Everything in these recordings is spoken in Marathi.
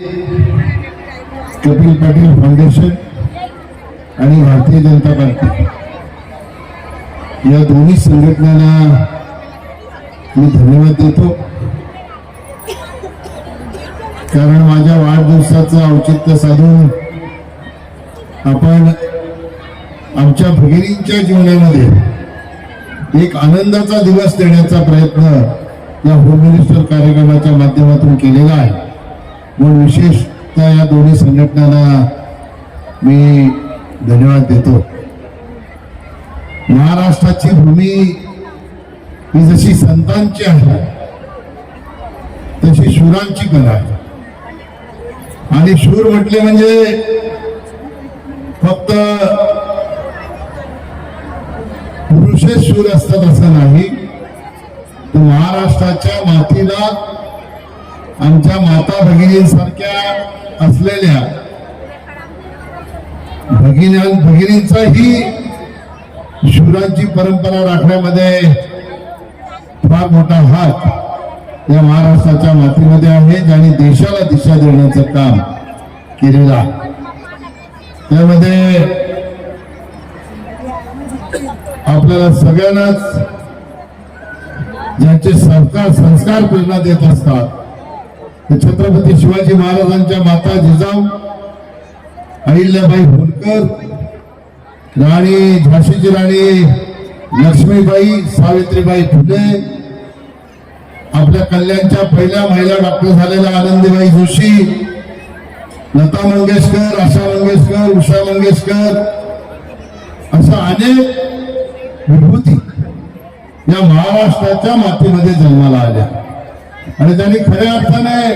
कपिल पाटील फाउंडेशन आणि भारतीय जनता पार्टी. या दोन्ही संघटनांना मी धन्यवाद देतो. कारण माझ्या वाढदिवसाचं औचित्य साधून आपण आमच्या भगिनींच्या जीवनामध्ये एक आनंदाचा दिवस देण्याचा प्रयत्न या होम मिनिस्टर कार्यक्रमाच्या माध्यमातून केलेला आहे. म्हणून विशेषतः या दोन्ही संघटनांना मी धन्यवाद देतो. महाराष्ट्राची भूमी ही जशी संतांची आहे तशी शूरांची कला आहे. आणि शूर म्हटले म्हणजे फक्त पुरुषच शूर असतात असं नाही तर महाराष्ट्राच्या मातीला आमच्या माता भगिनींसारख्या असलेल्या भगिन्या भगिनींचाही शिवरांची परंपरा राखण्यामध्ये फार मोठा हात या महाराष्ट्राच्या मातीमध्ये आहे ज्यांनी देशाला दिशा देण्याचं काम केलेलं आहे. त्यामध्ये आपल्याला सगळ्यांनाच ज्यांचे सरकार संस्कार प्रेरणा देत असतात छत्रपती शिवाजी महाराजांच्या माता जिजाऊ अहिल्याबाई होलकर राणी झाशीची राणी लक्ष्मीबाई सावित्रीबाई फुले आपल्या कल्याणच्या पहिल्या महिला डॉक्टर झालेल्या आनंदीबाई जोशी लता मंगेशकर आशा मंगेशकर उषा मंगेशकर अशा अनेक विभूती या महाराष्ट्राच्या मातीमध्ये जन्माला आल्या. आणि त्यांनी खऱ्या अर्थाने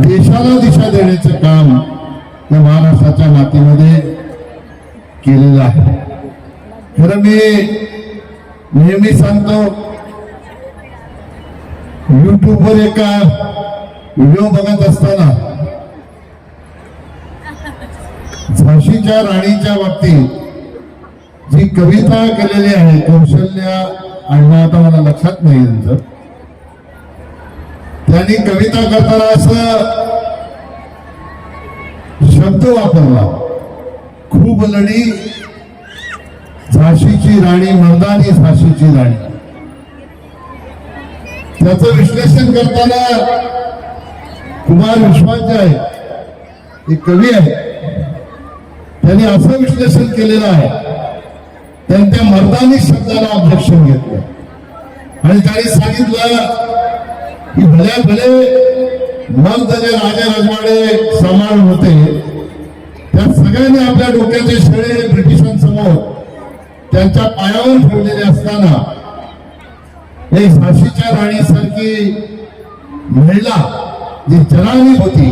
देशाला दिशा देण्याचं काम या महाराष्ट्राच्या मातीमध्ये केलेलं आहे. खरं मी नेहमी सांगतो युट्यूबवर एका व्हिडिओ बघत असताना झाशीच्या राणीच्या बाबतीत जी कविता केलेली आहे कौशल्य आणि आता मला लक्षात नाही यांचं त्यांनी कविता करताना असं शब्द वापरला. खूप लढी झाशीची राणी मर्दानी झाशीची राणी. त्याच विश्लेषण करताना कुमार विश्वास जे आहे एक कवी आहे त्यांनी असं विश्लेषण केलेलं आहे. त्यांनी त्या मर्दानी शब्दाला ऑब्जेक्शन घेतलं. आणि त्यांनी सांगितलं की भले भले मग जे राजे राजवाडे समान होते त्या सगळ्यांनी आपल्या डोक्याचे शेळे ब्रिटिशांसमोर त्यांच्या पायावर ठेवलेले असताना एक झाशीच्या राणीसारखी महिला जी जनानी होती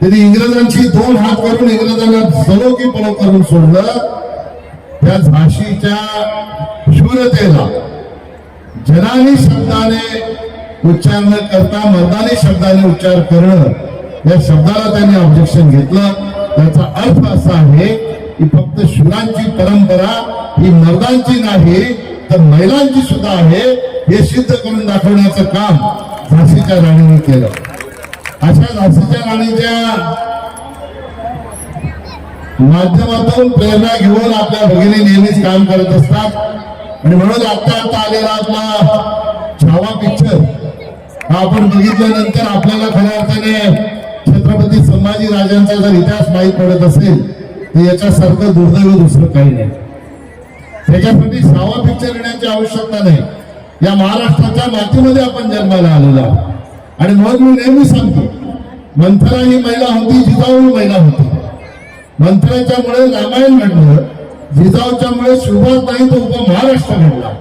त्यांनी इंग्रजांची दोन हात करून इंग्रजांना सलो की पलो करून सोडलं. त्या झाशीच्या शूरतेला जनानी शब्दाने उच्चार न करता मर्दानी शब्दाने उच्चार करणं या शब्दाला त्यांनी ऑब्जेक्शन घेतलं. त्याचा अर्थ असा आहे की फक्त शुरांची परंपरा ही मर्दांची नाही तर महिलांची सुद्धा आहे हे सिद्ध करून दाखवण्याचं काम झाशीच्या राणीने केलं. अशा झाशीच्या राणीच्या माध्यमातून प्रेरणा घेऊन आपल्या भगिनी नेहमीच काम करत असतात. आणि म्हणून आता आता आलेला आपला छावा पिक्चर आपण बघितल्यानंतर आपल्याला खऱ्या अर्थाने छत्रपती संभाजी राजांचा जर इतिहास माहीत पडत असेल तर याच्यासारखं दुर्दैव दुसरं काही नाही. त्याच्यासाठी सावा पिक्चर येण्याची आवश्यकता नाही. या महाराष्ट्राच्या मातीमध्ये आपण जन्माला आलेलो आहोत. आणि मग मी नेहमी सांगतो मंथरा ही महिला होती जिजाऊ ही महिला होती. मंथराच्यामुळे रामायण घडलं जिजाऊच्यामुळे सुरुवात नाही तो उप महाराष्ट्र घडला.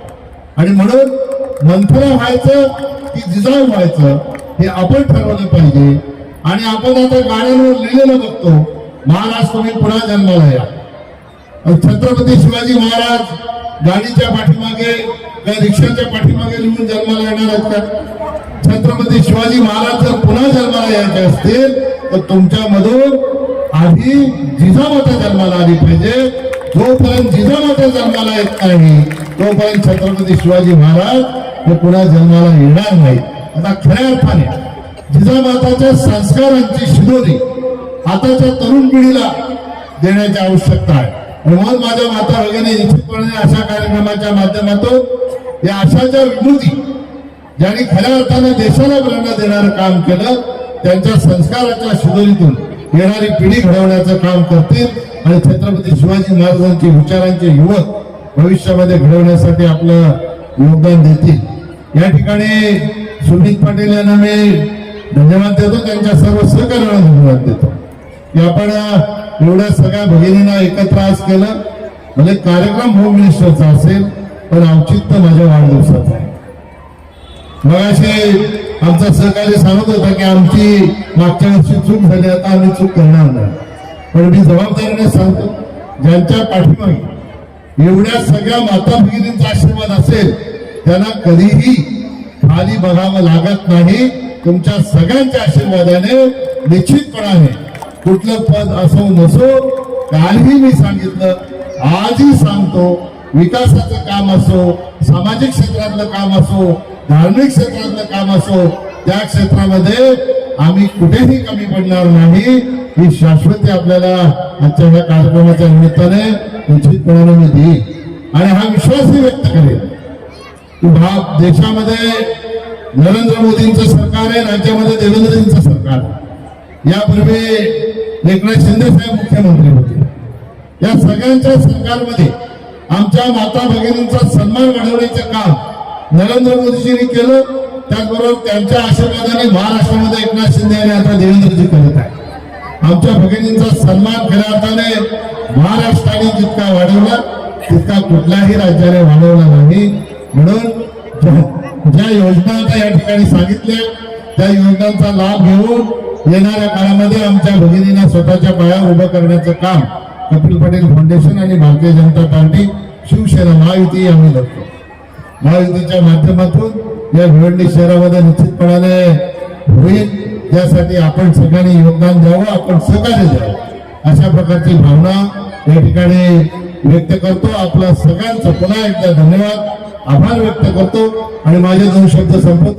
आणि म्हणून मंथुरा व्हायचं की जिजाऊ व्हायचं हे आपण ठरवलं पाहिजे. आणि आपण आता गाड्यांवर लिहिलेलं बघतो महाराष्ट्र मी पुन्हा जन्माला या. छत्रपती शिवाजी महाराज गाडीच्या पाठीमागे का रिक्षाच्या पाठीमागे लिहून जन्माला येणार आहेत का? छत्रपती शिवाजी महाराज जर पुन्हा जन्माला यायचे असतील तर तुमच्यामधून आधी जिजामाता जन्माला आली पाहिजे. जोपर्यंत जिजामाता जन्माला येत नाही तोपर्यंत छत्रपती शिवाजी महाराज हे पुन्हा जन्माला येणार नाही. आता खऱ्या अर्थाने जिजामाताच्या संस्कारांची शिदोरी आताच्या तरुण पिढीला देण्याची आवश्यकता आहे. म्हणून माझ्या माता भगिनी निश्चितपणे अशा कार्यक्रमाच्या माध्यमातून या आशाच्या विभूती ज्यांनी खऱ्या अर्थाने देशाला प्रेरणा देणारं काम केलं त्यांच्या संस्काराच्या शिदोरीतून येणारी पिढी घडवण्याचं काम करतील. आणि छत्रपती शिवाजी महाराजांचे विचारांचे युवक भविष्यामध्ये घडवण्यासाठी आपलं योगदान देतील. या ठिकाणी सुमित पाटील यांना मी धन्यवाद देतो. त्यांच्या सर्व सहकार्याला धन्यवाद देतो. की आपण एवढ्या सगळ्या भगिनींना एकत्र आज केलं. म्हणजे कार्यक्रम होम मिनिस्टरचा असेल पण औचित्य माझ्या वाढदिवसाचं आहे. मगाशी आमचा सहकारी सांगत होता की आमची मागच्या वर्षी चूक झाली आता आम्ही चूक करणार नाही. पण मी जबाबदारीने सांगतो ज्यांच्या पाठीमागे एवढ्या सगळ्या माता भगिनींचा आशीर्वाद असेल त्यांना कधीही खाली बघावं लागत नाही. तुमच्या सगळ्यांच्या आशीर्वादाने निश्चितपणाने कुठलं पद असो नसो कालही मी सांगितलं आजही सांगतो विकासाचं काम असो सामाजिक क्षेत्रातलं काम असो धार्मिक क्षेत्रातलं काम असो त्या क्षेत्रामध्ये आम्ही कुठेही कमी पडणार नाही. ही शाश्वती आपल्याला आजच्या या कार्यक्रमाच्या निमित्ताने निश्चितपणाने मी देईन आणि हा विश्वासही व्यक्त करेन की भाग देशामध्ये नरेंद्र मोदींचं सरकार आहे राज्यामध्ये देवेंद्रजींचं सरकार आहे. यापूर्वी एकनाथ शिंदे साहेब मुख्यमंत्री होते. या सगळ्यांच्या सरकारमध्ये आमच्या माता भगिनींचा सन्मान घडवण्याचं काम नरेंद्र मोदीजींनी केलं. त्याचबरोबर त्यांच्या आशीर्वादाने महाराष्ट्रामध्ये एकनाथ शिंदे आणि आता देवेंद्रजी करत आहे आमच्या भगिनींचा सन्मान खऱ्या अर्थाने महाराष्ट्राने जितका वाढवला तितका कुठल्याही राज्याने वाढवला नाही. म्हणून ज्या- योजना आता या ठिकाणी सांगितल्या त्या योजनांचा लाभ घेऊन येणाऱ्या काळामध्ये आमच्या भगिनींना स्वतःच्या पाया उभं करण्याचं काम कपिल पटेल फाउंडेशन आणि भारतीय जनता पार्टी शिवसेना महायुती आम्ही लढतो महायुतीच्या माध्यमातून या भिवंडी शहरामध्ये निश्चितपणाने होईल. त्यासाठी आपण सगळ्यांनी योगदान द्यावं आपण सहकार्य द्यावं. अशा प्रकारची भावना या ठिकाणी व्यक्त करतो. आपला सगळ्यांचा पुन्हा एकदा धन्यवाद. आभार व्यक्त करतो. आणि माझे दोन शब्द संपत